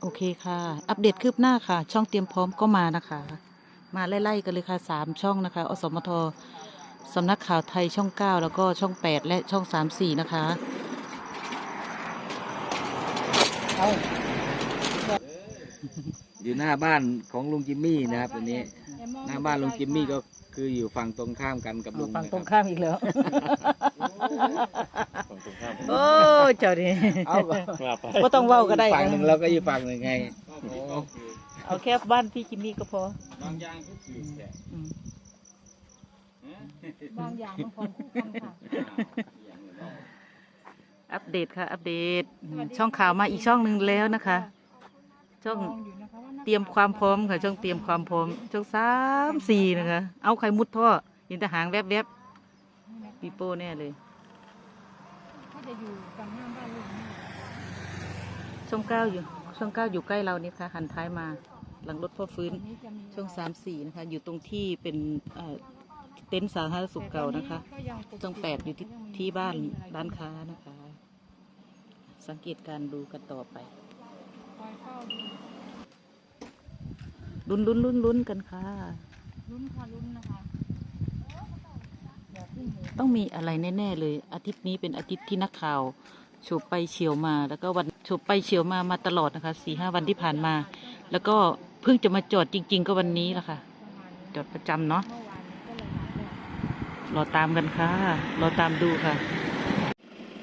โอเคค่ะ อัปเดตคืบหน้าค่ะ ช่องเตรียมพร้อมก็มานะคะ มาไล่ๆกันเลยค่ะสามช่องนะคะ อสมทสำนักข่าวไทยช่องเก้าแล้วก็ช่องแปดและช่องสามสี่นะคะอยู่หน้าบ้านของลุงจิมมี่นะครับตัวนี้ หน้าบ้านลุงจิมมี่ก็คืออยู่ฝั่งตรงข้ามกันกับลุงฝั่งนะตรงครับข้ามอีกแล้ว โอ้เจ้าดิเอาก็ต้องเว้าก็ได้ฝั่งหนึ่งเราก็อยู่ฝั่งหนึ่งไงเอาแค่บ้านพี่จิมมี่ก็พอบางอย่างก็คือแค่อืมบางอย่างมันของคู่กันค่ะอัปเดตค่ะ อัปเดตช่องข่าวมาอีกช่องหนึ่งแล้วนะคะ ช่องมองอยู่นะคะว่านักเตรียมความพร้อมค่ะ ช่องเตรียมความพร้อม ช่องสามสี่นะคะ เอาไข่มุดท่อเห็นแต่หางแวบๆปีโป้แน่เลย ถ้าจะอยู่ฝั่งหน้าบ้านลูกนี่ช่องเก้าอยู่ช่องเก้าอยู่ใกล้เรานี่ค่ะหันท้ายมาหลังรถพ่อฟื้น อันนี้จะมีช่องสามสี่นะคะ อยู่ตรงที่เป็นเอ่อเต็นท์สาธารณสุขเก่านะคะก็ยังปกติช่องแปดอยู่ที่ที่บ้านร้านค้านะคะ สังเกตการดูกันต่อไป คอยเฝ้าดูลุ้นลุ้นลุ้นลุ้นกันค่ะ ลุ้นค่ะลุ้นนะคะอย่าเพิ่งเหนื่อย ต้องมีอะไรแน่ ๆ เลย อาทิตย์นี้เป็นอาทิตย์ที่นักข่าวโฉบไปเฉียวมา แล้วก็วันโฉบไปเฉียวมามาตลอดนะคะสี่ห้าวันที่ผ่านมา แล้วก็เพิ่งจะมาจอดจริง ๆ ก็วันนี้แหละค่ะ จอดประจำเนาะเนายไปรอตามกันค่ะ รอตามดูค่ะ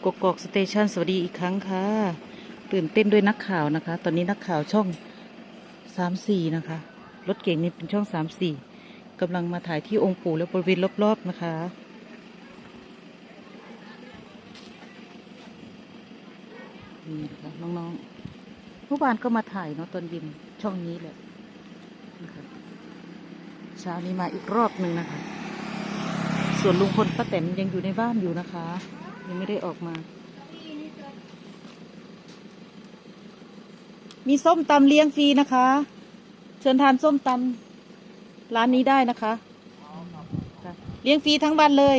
กกอกสเตชันสวัสดีอีกครั้งค่ะ ตื่นเต้นด้วยนักข่าวนะคะ ตอนนี้นักข่าวช่องสามสี่นะคะ รถเก่งนี่เป็นช่องสามสี่กำลังมาถ่ายที่องค์ปู่และบริเวณรอบๆนะคะ นี่นะคะน้องๆเมื่อวานก็มาถ่ายเนาะตอนเย็นช่องนี้แหละนะคะเช้านี้มาอีกรอบหนึ่งนะคะ ส่วนลุงพลป้าแตนยังอยู่ในบ้านอยู่นะคะ ยังไม่ได้ออกมา มีส้มตำเลี้ยงฟรีนะคะ เชิญทานส้มตำร้านนี้ได้นะคะค่ะเลี้ยงฟรีทั้งวันเลย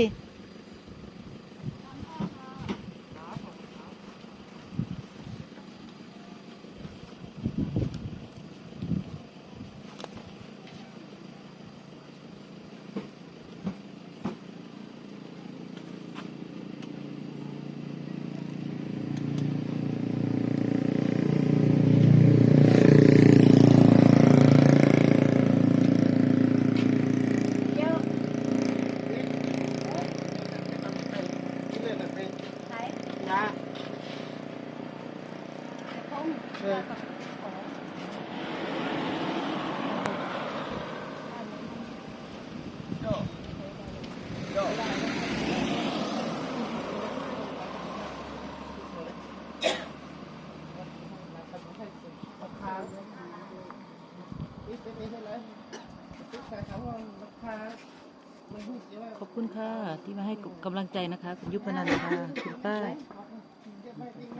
ขอบคุณค่ะที่มาให้กำลังใจนะคะคุณยุพนันท์ค่ะคุณป้า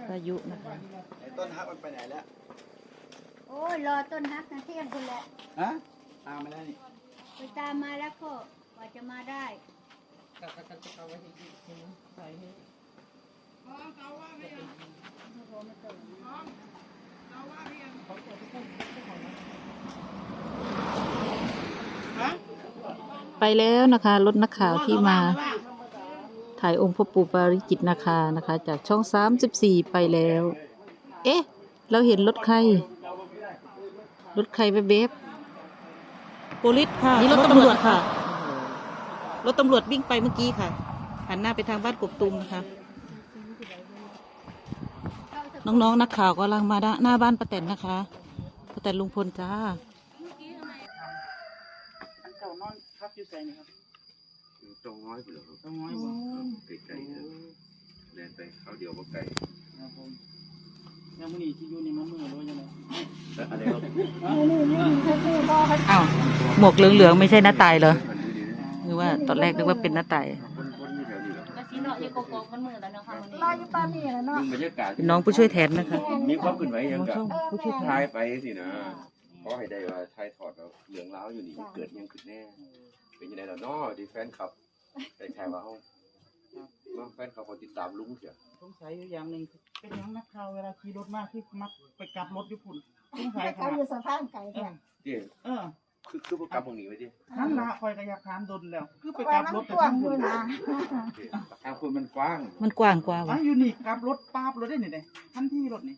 ป้ายุนะคะไอ้ต้นฮักมันไปไหนแล้วโอ้ยรอต้นฮักนะเที่ยงคนแหละฮะตามมาแล้วนี่ไปตามมาแล้วก็กว่าจะมาได้ ไปแล้วนะคะรถนักข่าวที่มาถ่ายองค์พ่อปู่ปาริจิตนาคานะคะ จากช่องสามสิบสี่ไปแล้ว เอ๊ะ เราเห็นรถใคร รถใครไปเบบโพลิสค่ะนี่รถตำรวจค่ะ รถตำรวจวิ่งไปเมื่อกี้ค่ะ หันหน้าไปทางบ้านกบตุมนะคะ น้องๆ นักข่าวกำลังมาด้านหน้าบ้านป้าแตนนะคะป้าแตนลุงพลจ้าเจ้า นอนพักอยู่ใส่นี่ครับตรงน้อยไปเหรอครับต้องน้อยไกลๆนะแลนไปเขาเดียวว่าไกลครับผมยังมันนี่ที่อยู่นี่มันมือหรือว่ายังไงแต่อะไรครับอ้าวหมวกเหลืองๆไม่ใช่หน้าตายเหรอมันดีนะคือว่าตอนแรกนึกว่าเป็นหน้าตายคนคนอยู่แถวนี้เหรอก็สิเนาะอยู่กอกๆมันมือแล้วเนาะค่ะมื้อนี้รออยู่ตอนนี้นะเนาะมึงบรรยากาศเป็นน้องผู้ช่วยแทนนะคะมีความขึ้นไหวยังน้องกับช่องผู้ช่วยแททายนไปสินะข อให้ได้ว่าทายถอดเราเหลืองล้าวอยู่นี่เกิดยังขึ้นแน่ เป็นยังไงล่ะน้อดีแฟนคลับไปแชร์ว่าเขาเนาะแฟนเขาก็ติดตามลุงเสียสงสัยอยู่อย่างหนึ่งเป็นหยังนักข่าวเวลาขี่รถมาคือมักไปกลับรถญี่ปุ่นสงสัยขเขานาอยู่ดสะพานไก่เอแท้อเจ้เออคือคือพวกกลับตรงนี้ไว้ดินั่นละคอยกระยาคามดนแล้ว คือไปว่ากลับมันรถแต่กว้างทั้งอคุยู่ณนะทางคุณมันกว้างมันกว้างกว่าอะวะอยู่นี่กลับรถป้าบรถได้นี่เด้ทันทีรถนี่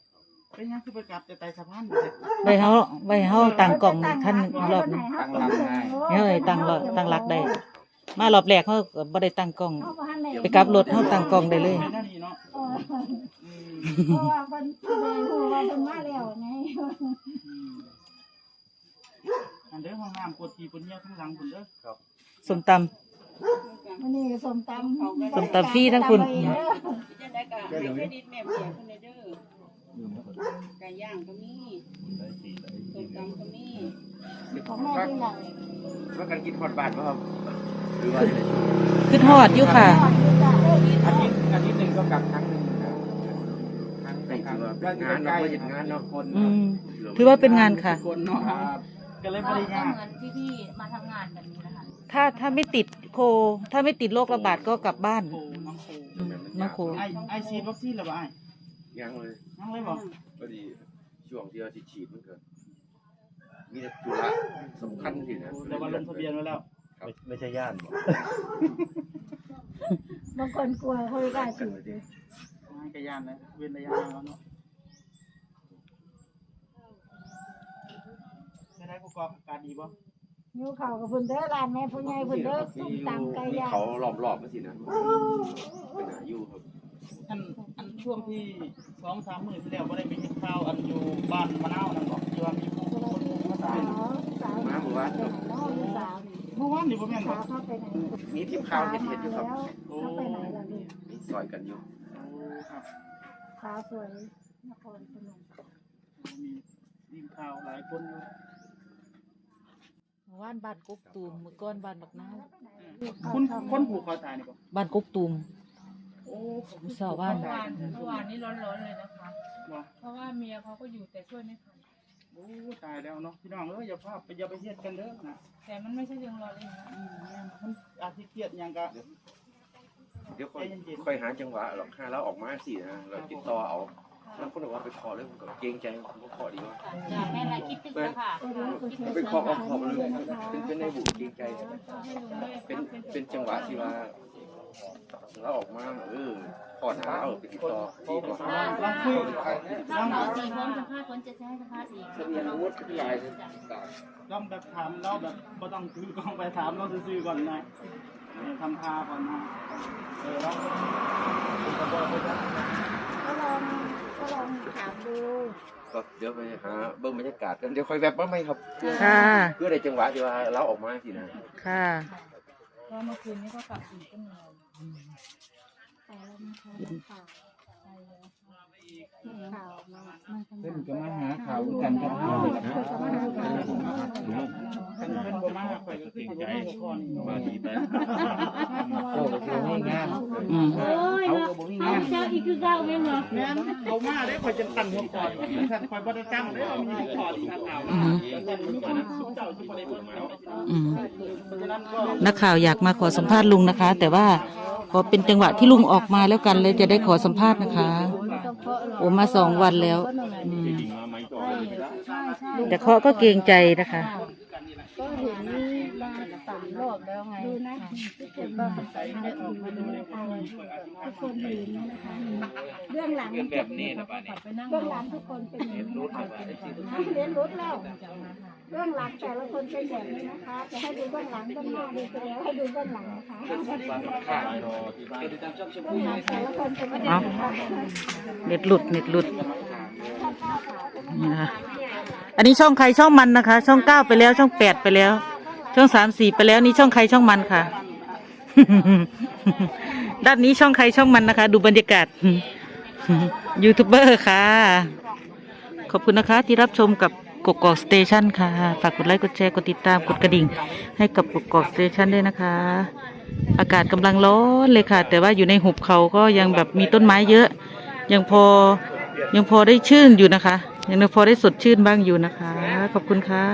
เป็นหยังคือไปกลับแต่ไต่สะพานอยู่เลยใบเฮาใบเฮาตั้งกล่องขั้นหนึ่งรอบหนึงตั้งลำง่ายเฮ้ยตั้งรอบตั้งหลักได้มารอบแรกเขาก็บ่ได้ตั้งกล้องเขาบ่ทันได้ไปกลับรถเฮาตั้งกล้องได้เลยไม่น่าดีเนาะเอออืมเพราะว่าเพิ่นเพิ่นได้รู้ว่าเพิ่นมาแล้วไงอืมอันเด้อห้องน้ำกดทีปนเหี่ยวข้างหลังคุณเด้อส้มตำ มื้อนี้ส้มตำส้มตำฟรีทั้งคุณ เด้อจะได้กะให้เครดิตแม่เบียร์คนเด้อ ไก่ย่างก็มีส้มตำก็มีของแม่ที่หลังว่ากันกินฮอดบาทป่ะครับหรือว่าจะได้ขึ้นฮอดอยู่ค่ะทอดอยู่จ้ะอาทิตย์อาทิตย์หนึ่งก็กลับครั้งหนึ่งครับครั้งนี่ครั้ถืงอว่าเป็นงานเนาะไม่ใช่งานเนาะคนอืมถือว่าเป็นงานค่ะ คนเนาะครับก็เลยบริงานเหมือนที่พี่มาทำงานแบบนี้นะคะ ถ้าถ้าไม่ติดโค ถ้าไม่ติดโรคระบาดก็กลับบ้านโอ้น้องโคอืมน้องโค ไอไอซีดวัคซีนแล้วบ่ไอ ยังเลยน้องเลยบอกพอดีช่วงที่เราสิฉีดมันก็มีแต่ธุระสำคัญสินะแต่ว่าลงทะเบียนไว้แล้ว ไม่ใช่ญาติบ่บางคนกลัวเขาไม่กล้าฉีดให้กระยานเลยเว้นระยะห่างแล้วเนาะไม่ได้ประกอบอาการดีบ่นิ้วเข่ากับเพิ่นเด้อร้านแม่ผู้ใหญ่เพิ่นเด้อส้มตำไก่มีย่างเขาล้อมรอบมันสินะเป็นอายุครับอันอัน ช่วงที่สองสามหมื่นที่แล้วบ่ได้ไปเห็นข่าวอันอยู่บ้านมะนาวนั่นบอกที่ว่ามีผู้คนผูกมาตายสาวสาวมาหมู่บ้านเนาะลูกสาวเมื่อวานนี่บ่แม่นบ่สาวเข้าไปไหนมีทีมข่าวเห็นเห็นอยู่ครับเข้าไปไหนล่ะลูกมีซอยกันอยู่โอ้ครับสาวสวยนครพนมมีทีมข่าวหลายคนอยู่ว่านบ้านกกตูมมือก้อนบ้านบักนาวคนคนผูกคอตายนี่บ่บ้านกกตูม โอ้มุสาวบ้านเมื่อวานเมื่อวานนี้ร้อนๆเลยนะคะบ่เพราะว่าเมียเขาก็อยู่แต่ช่วยไม่ทันโอ้ตายแล้วเนาะพี่น้องเอ้ยอย่าพลาดไปอย่าไปเฮ็ดกันเด้อนะแต่มันไม่ใช่เรื่องร้อนเลยนะอืมแม่นมันอาจสิเครียดหยังก็ เดี๋ยวค่อยค่อยหาจังหวะหรอกหาแล้วออกมาสินะเราติดต่อเอาแล้วคนบอกว่าไปขอเลยผมก็เกรงใจผมก็ขอดีว่าจากแม่ไรคิดถึงแล้วค่ะไปขอเอาขอมาเลยเป็นเป็นในบุเกรงใจนะให้ลุงด้วยเป็นเป็นจังหวะที่ว่า เราออกมาเออขอหาเอาไปติดต่อที่ก่อนลองคุยลองเราสี่คนสัมภาษณ์คนจะให้สัมภาษณ์อีกเสบียงอาวุธที่หลายลองแบบถามเราแบบบ่ต้องถือกล้องไปถามเราซื่อๆก่อนนะเออทำท่าก่อนนะเออลองก็ลองก็ลองถามดูก็เดี๋ยวไปหาเบิ่งบรรยากาศกันเดี๋ยวค่อยแวบมาไหมครับค่ะเพื่อในจังหวะที่ว่าเราออกมาสินะค่ะเพราะเมื่อคืนนี้ก็กลับอีกก็นอน แต่แล้วนะคะข่าวข่าวมาเพิ่นก็มาหาข่าวกันครับเพิ่นก็มาหาข่าวคันเพิ่นบ่มาข่อยก็คือสิบ่มีหัวข้อนี้มาดีไป โอ้ก็คือไม่งานอืมเขาก็บ่มีงาน เจ้าอี กคือเก้าเองเหรอแม่นเขามาได้ข่อยจะตั้งหัวข้ออยู่ท่านข่อยบ่ได้จำได้ว่ามีหัวข้อที่ท่านถามอืมแต่มีคนนั้นเจ้าที่บ่ได้เบิ่งเอาอืมเพราะฉะนั้นก็นักข่าวอยากมาขอสัมภาษณ์ลุงนะคะ แต่ว่าพอเป็นจังหวะที่ลุงออกมาแล้วกันเลยจะได้ขอสัมภาษณ์นะคะ โอ้มาสองวันแล้วอืมแต่เขาก็เกรงใจนะคะ ก็เห็นมาสามรอบแล้วไงดูนะทุก คนก็ให้ออกมาดูนะคะทุกคนเห็นนะคะเรื่องหลังแบบนี้นะบ้านนี้ไปนั่งเรื่องหลังทุกคนเป็นอย่างนี้นะคะเรียนรู้แล้วเรื่องหลังแต่ละคนเป็นแบบนี้นะคะจะให้ดูเบื้องหลังเบื้องหน้าดูไปแล้วให้ดูเบื้องหลังนะคะเบื้องหลังแต่ละคนเป็นแบบนี้นะคะเน็ตหลุดเน็ตหลุดนี่นะคะอันนี้ช่องใครช่องมันนะคะ ช่องเก้าไปแล้วช่องแปดไปแล้ว ช่องสามสี่ไปแล้วนี่ช่องใครช่องมันค่ะ ด้านนี้ช่องใครช่องมันนะคะ ดูบรรยากาศยูทูบเบอร์ค่ะ ขอบคุณนะคะที่รับชมกับกกอกสเตชันค่ะ ฝากกดไลค์กดแชร์กดติดตามกดกระดิ่ง ให้กับกกอกสเตชันด้วยนะคะ อากาศกำลังร้อนเลยค่ะ แต่ว่าอยู่ในหุบเขาก็ยังแบบมีต้นไม้เยอะ ยังพอยังพอได้ชื่นอยู่นะคะ ยังพอได้สดชื่นบ้างอยู่นะคะ ขอบคุณค่ะ